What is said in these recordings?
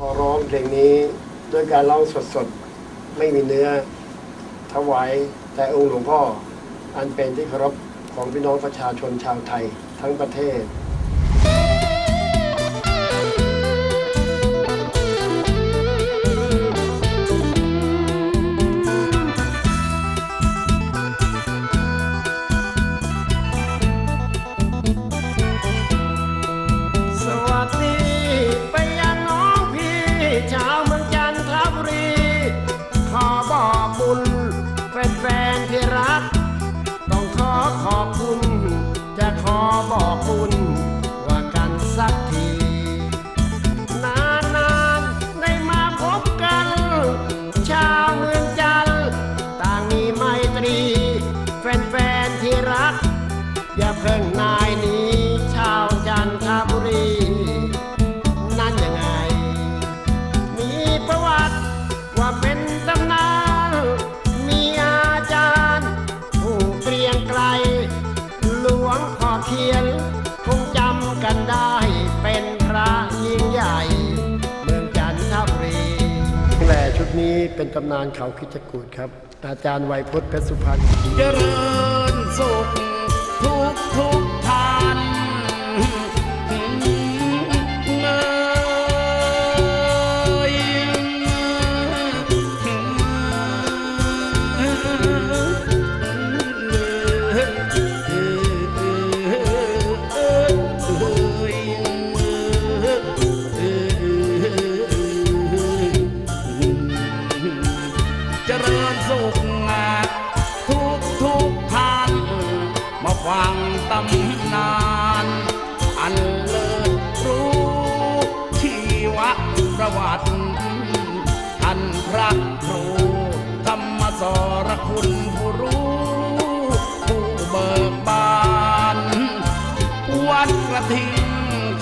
พอร้องเพลงนี้ด้วยการร้องสดๆ ไม่มีเนื้อถวายแต่องค์หลวงพ่อ อันเป็นที่เคารพของพี่น้องประชาชนชาวไทยทั้งประเทศ ขอบคุณ ตำนานเขาคิดจกูดครับ อาจารย์วัยพุทธเพชรสุพรรณเจริญสุขทุกทุกทาง คุณผู้รู้ผู้เบิกบานวัดกระทิง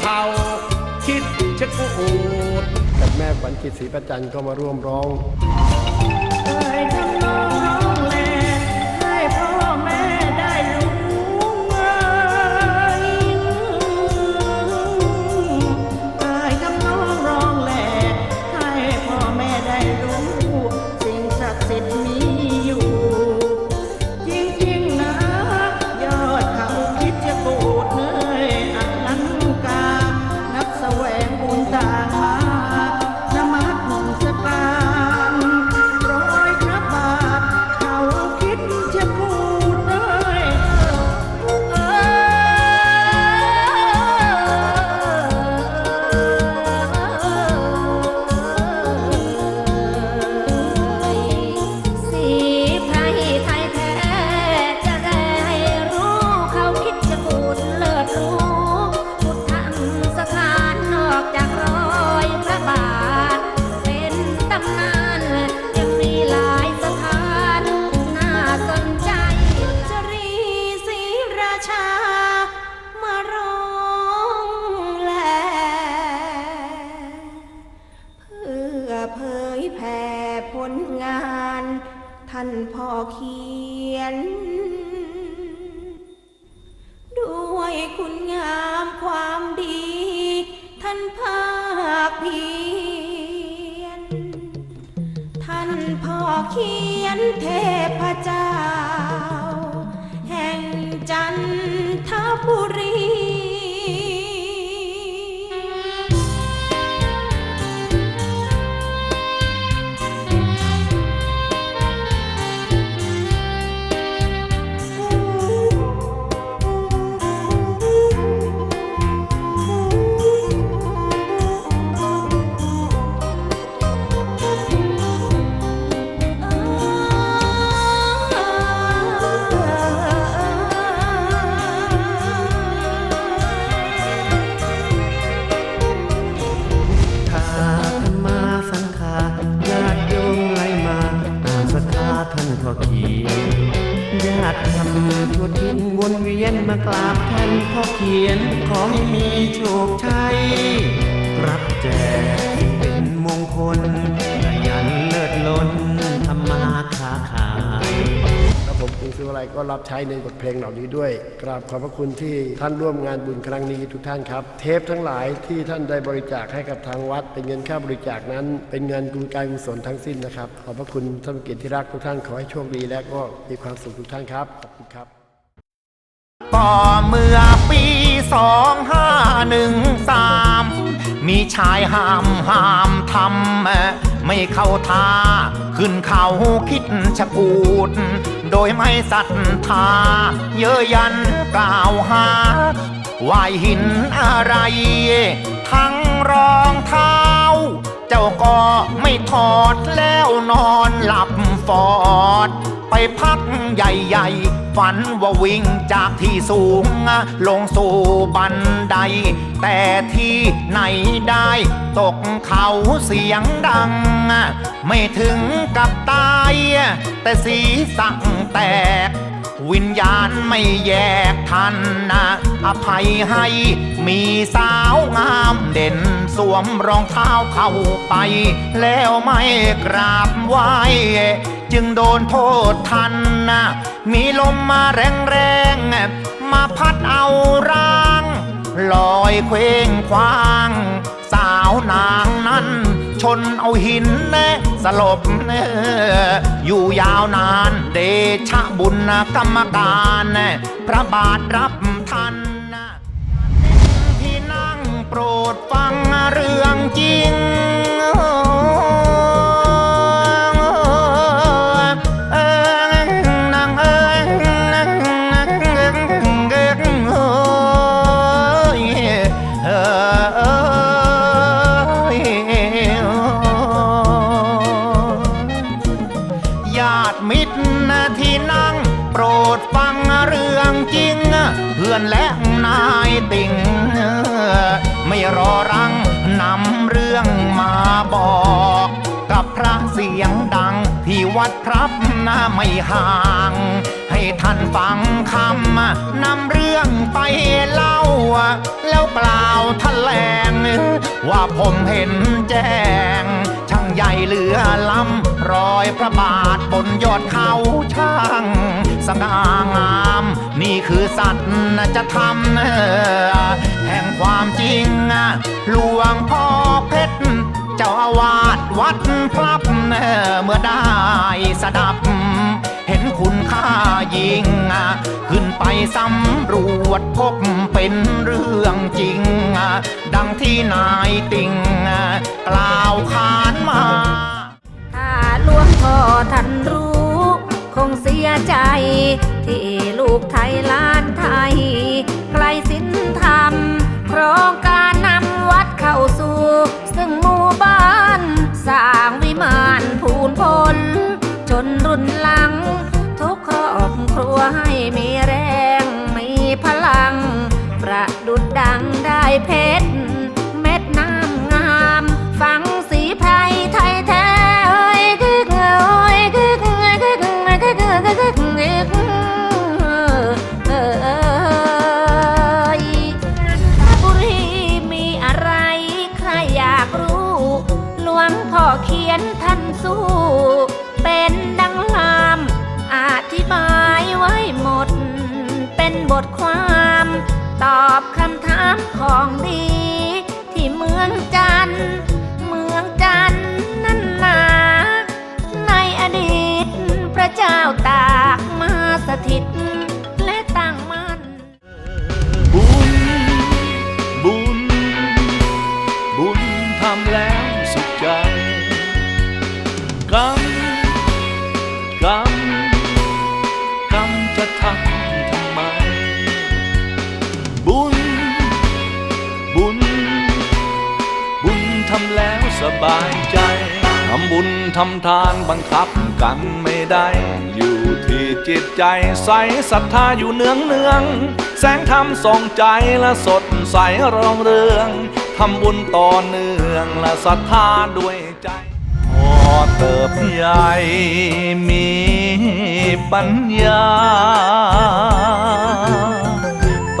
เขาคิดชะกูดกับแม่ขวัญจิตศรีประจันก็มาร่วมร้องานพ่อเขียนเทพเจ้า แห่งจันทบุรี แจกเป็นมงคลยันเลิศล้นทำมาค้าขายและผมกรุงศรีวิไลก็รับใช้ในบทเพลงเหล่านี้ด้วย กราบขอบพระคุณที่ท่านร่วมงานบุญครั้งนี้ทุกท่านครับ เทปทั้งหลายที่ท่านได้บริจาคให้กับทางวัด เป็นเงินค่าบริจาคนั้น เป็นเงินกุญการกุศลทั้งสิ้นนะครับ ขอบพระคุณท่านเกียรติที่รักทุกท่านขอให้โชคดีและก็มีความสุขทุกท่านครับขอบคุณครับ ต่อเมื่อปีสองห้าหนึ่ง มีชายห้ามห้ามทำไม่เข้าท่า ขึ้นเขาคิดชะกูด โดยไม่ศรัทธา เยอะยันกล่าวหาว่าหินอะไร ทั้งรองเท้า เจ้าก็ไม่ถอดแล้วนอนหลับฟอด ไปพักใหญ่ๆ ฝันว่าวิ่งจากที่สูง ลงสู่บันได แต่ที่ไหนได้ ตกเขาเสียงดัง ไม่ถึงกับตาย แต่สีสั่งแตก วิญญาณไม่แยกทันนะอภัยให้มีสาวงามเด่นสวมรองเท้าเข้าไป แล้วไม่กราบไหว้ จึงโดนโทษทันนะมีลมมาแรงๆ มาพัดเอาร่าง ลอยเคว้งคว้าง สาวนางนั้น ชนเอาหินแนะสลบเนออยู่ยาวนานเดชะบุญกรรมการพระบาทรับทันที่นั่งโปรดฟังเรื่องจริง วัดพรับนะไม่ห่าง ให้ท่านฟังคำนำเรื่องไปเล่า แล้วกล่าวแถลง ว่าผมเห็นแจ้ง ช่างใหญ่เหลือล้ำรอยพระบาทบนยอดเขาช่างสง่างาม นี่คือสัตว์จะทำแห่งความจริงหลวงพ่อเพชร เจ้าอาวาสวัดพลับ เมื่อได้สดับ เห็นคุณค่ายิ่ง ขึ้นไปสำรวจพบเป็นเรื่องจริง ดังที่นายติง กล่าวขานมาถ้าหลวงพ่อท่านรู้ คงเสียใจ ที่ลูกไทยล้านไทยไกลสินธร ครัวให้มีแรงมีพลัง ประดุดดังได้เพชรเม็ดน้ำงาม ฟังสีไพรไทยแท้เอ้ยกึกเอ้ยกึกเอ้ยกึกเอ้ยกึกเอ้ยกึกเอ้ยกึกเอ้ยเอ้ยนันทบุรีมีอะไรใครอยากรู้ หลวงพ่อเขียนท่านสู้ ของดี ที่เมืองจัน เมืองจันนั้นนา ในอดีตพระเจ้าตากมาสถิต สบายใจทำบุญทำทานบังคับกันไม่ได้ อยู่ที่จิตใจใสศรัทธาอยู่เนืองเนือง แสงธรรมส่องใจและสดใสรองเรืองทำบุญต่อเนื่องและศรัทธาด้วยใจพอเติบใหญ่มีปัญญา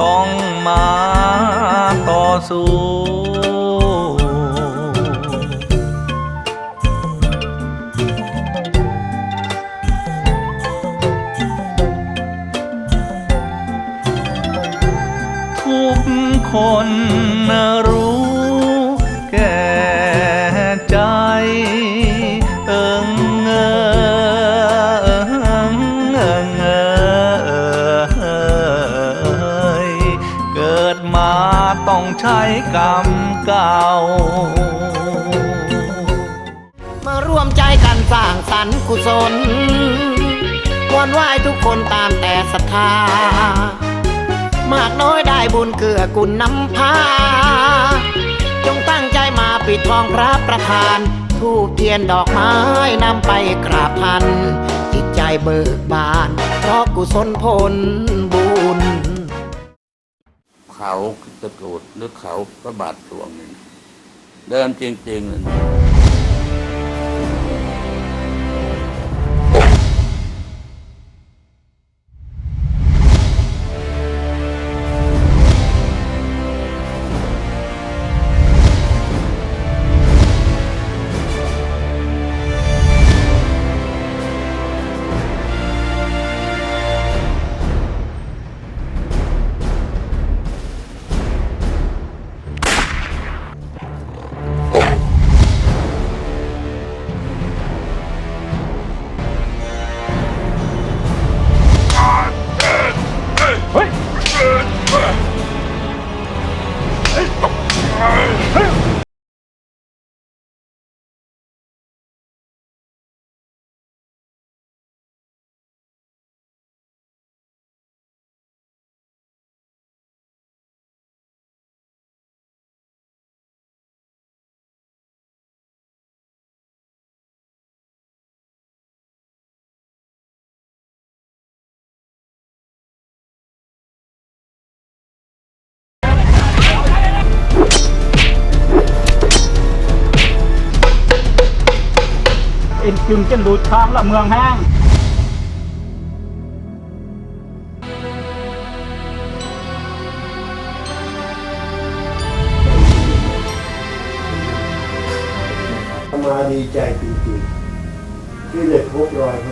ต้องมาต่อสู้ กรรมเก่า มาร่วมใจกันสร้างสรรค์กุศลวอนไหว้ทุกคนตามแต่ศรัทธา มากน้อยได้บุญเกื้อกุลนำพา จงตั้งใจมาปิดทองพระประธาน ทูบเทียนดอกไม้นำไปกราบท่านจิตใจเบิกบานเพราะกุศลผลบ เขาตะกรุดหรือเขาพระบาทหลวงนี่เดินจริงๆเลย เอ็นจึงจะดูดทางละเมืองแห้งมาดีใจจริงๆที่ได้พบรอย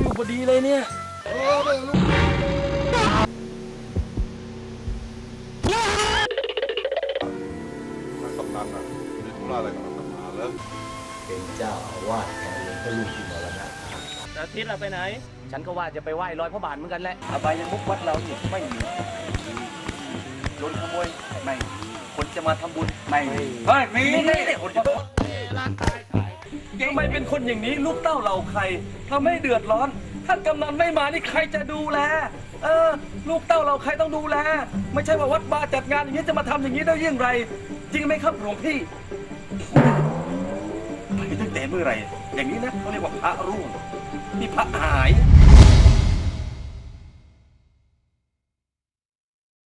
พอดีเลยเนี่ยนักกำนันน่ะมีธุระอะไรกับนักกำนันแล้วเป็นเจ้าอาวาสของหลวงพ่อลูกที่มรณะอาทิตย์เราไปไหน ฉันก็ว่าจะไปไหว้ร้อยพระบาทเหมือนกันแหละอบายมุกวัดเรานี่ไม่มีโดนขโมยไม่มีคนจะมาทำบุญไม่มีเฮ้ย มีนี่คนจะ ทำไมเป็นคนอย่างนี้ลูกเต้าเราใครทำให้เดือดร้อน ท่านกำนันไม่มานี่ใครจะดูแล เออ ลูกเต้าเราใครต้องดูแล ไม่ใช่ว่าวัดบาจัดงานอย่างนี้จะมาทำอย่างนี้ได้ยังไงจริงไหมครับหลวงพี่ไปตั้งแต่เมื่อไหร่ อย่างนี้นะเขาเรียกว่าพระร่วงนี่พระหาย